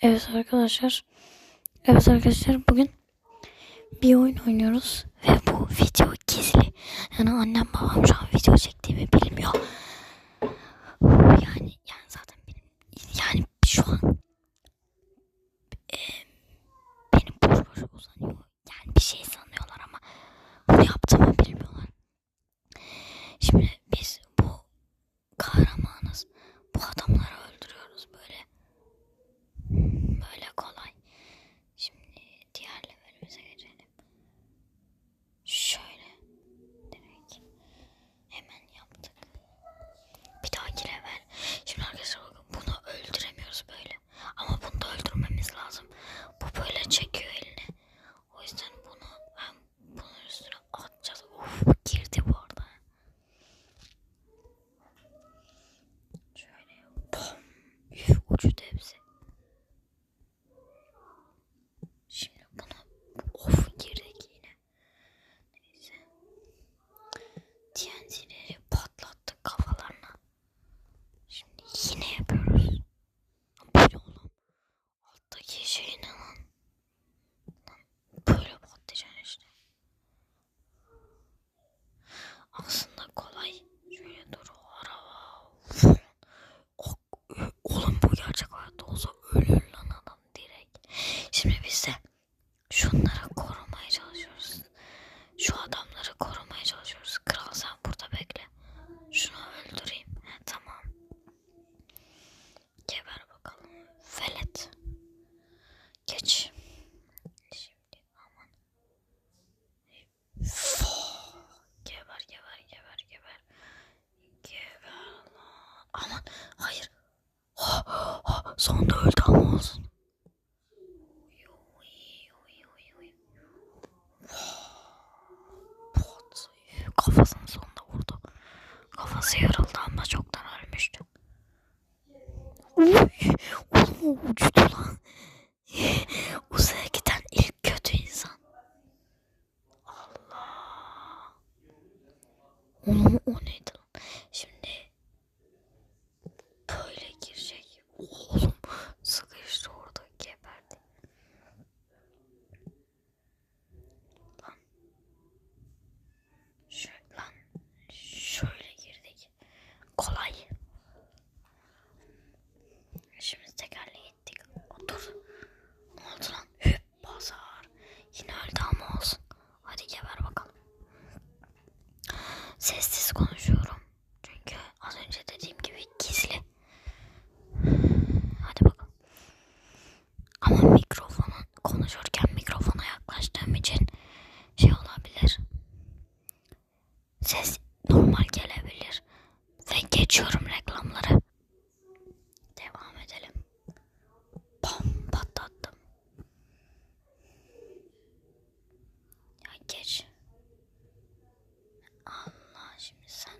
Evet arkadaşlar. Evet arkadaşlar bugün bir oyun oynuyoruz ve bu video gizli. Yani annem babam şu an video çektiğimi bilmiyor. Yani yani zaten benim yani şu an e, benim boş boş uzanıyor. Yani bir şey sanıyorlar ama bunu yaptığımı bilmiyorlar. Şimdi biz bu kahraman şey inanın. olsun. Pot. Kafasının sonunda vurdu. Kafası yarıldı ama çoktan ölmüştü. Uy, oğlum uçtu lan. Some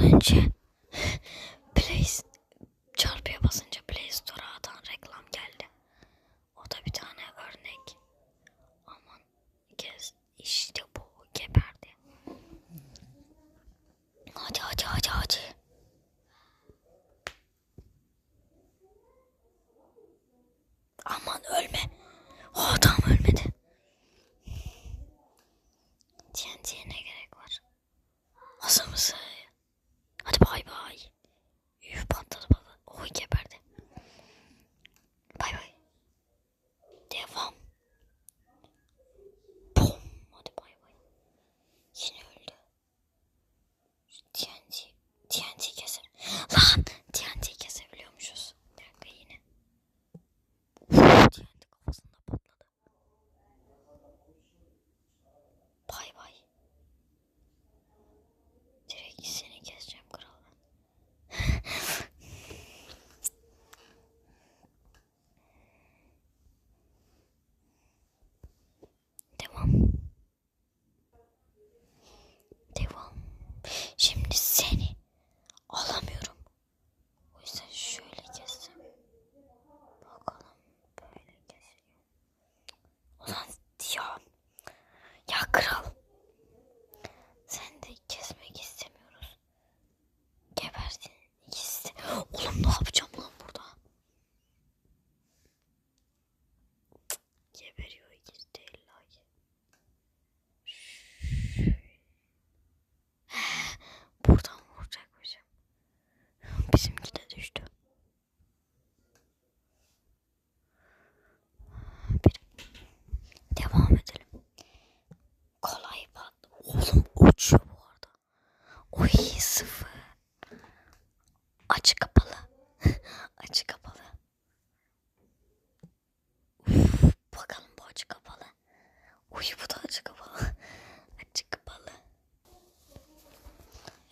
was ancient.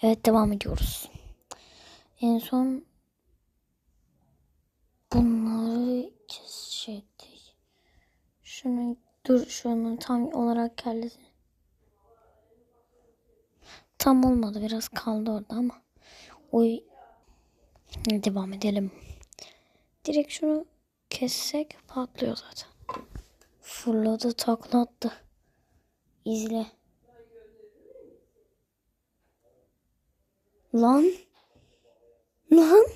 Evet devam ediyoruz. En son bunları kesecektik. Şunu dur şunu tam olarak kellesini. Tam olmadı biraz kaldı orada ama. Oy. Devam edelim. Direkt şunu kessek patlıyor zaten. Fırladı taklattı. İzle. Lan. Lan.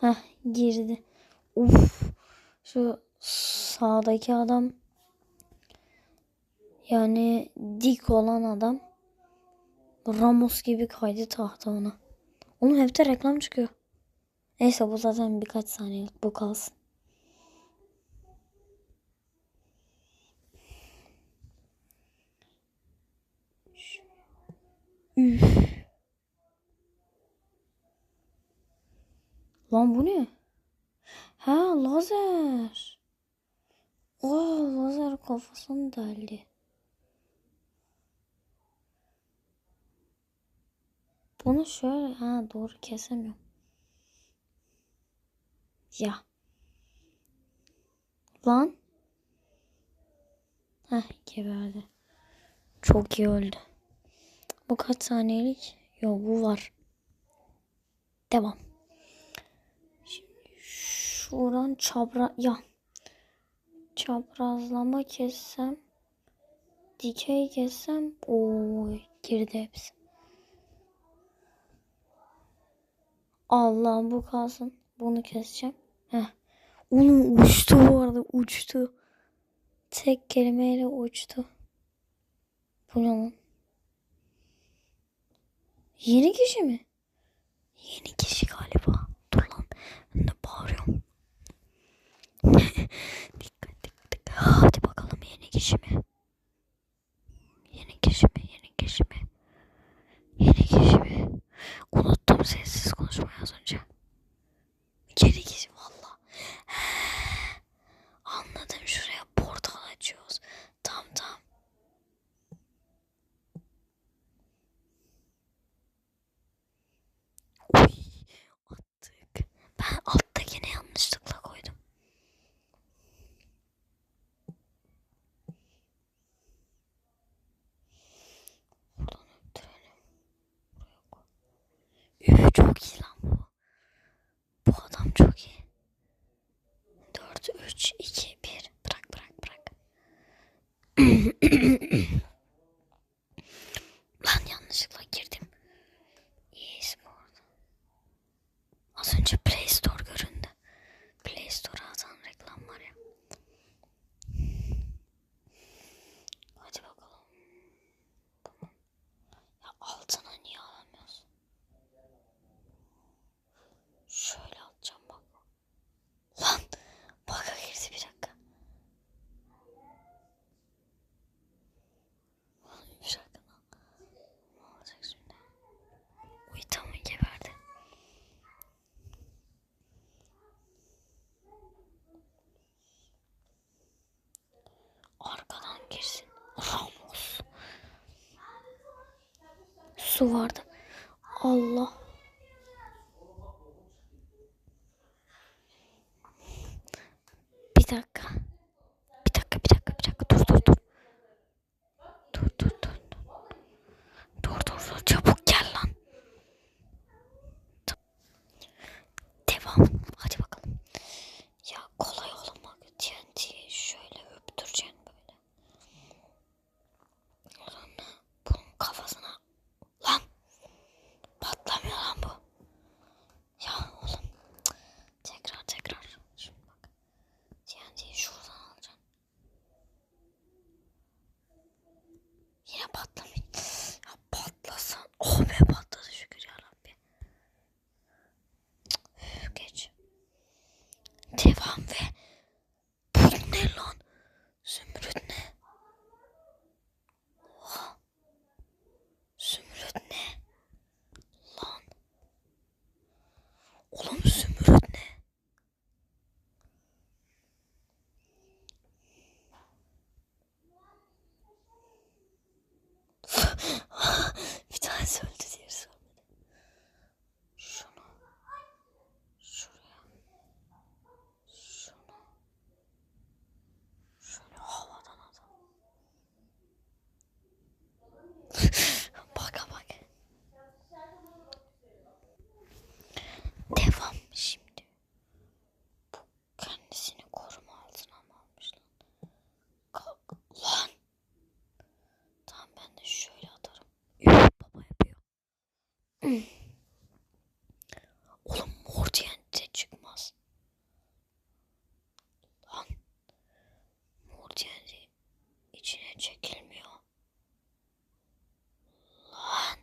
Heh girdi. Uf. Şu sağdaki adam yani dik olan adam Ramos gibi kaydı tahta ona. Onun hep de reklam çıkıyor. Neyse bu zaten birkaç saniyelik bu kalsın. Üf. Lan bu ne? Ha lazer. Aa lazer kafasını deldi. Bunu şöyle ha doğru kesemiyorum. Ya. Lan. Heh geberdi. Çok iyi öldü. Bu kaç saniyelik? Yok bu var. Devam. Şuradan çapra ya çaprazlama kessem dikey kessem oy girdi hepsi. Allah bu kalsın. Bunu keseceğim. Heh. Oğlum uçtu bu arada uçtu. Tek kelimeyle uçtu. Bu ne? Yeni kişi mi? Yeni kişi galiba. Dur lan. Ben de bağırıyorum. su vardı. Allah. Bir dakika. Oğlum mor TNT çıkmaz. Lan. Mor içine çekilmiyor. Lan.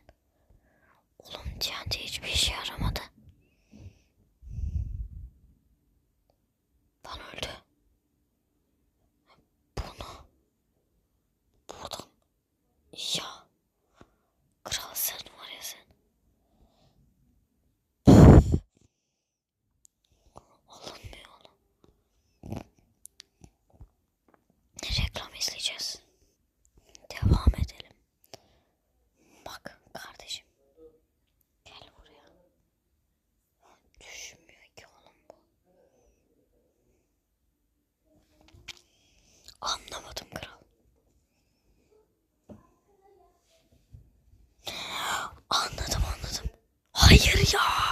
Oğlum TNT hiçbir işe yaramadı. Lan öldü. Bunu. Buradan. Ya. Eier, ja!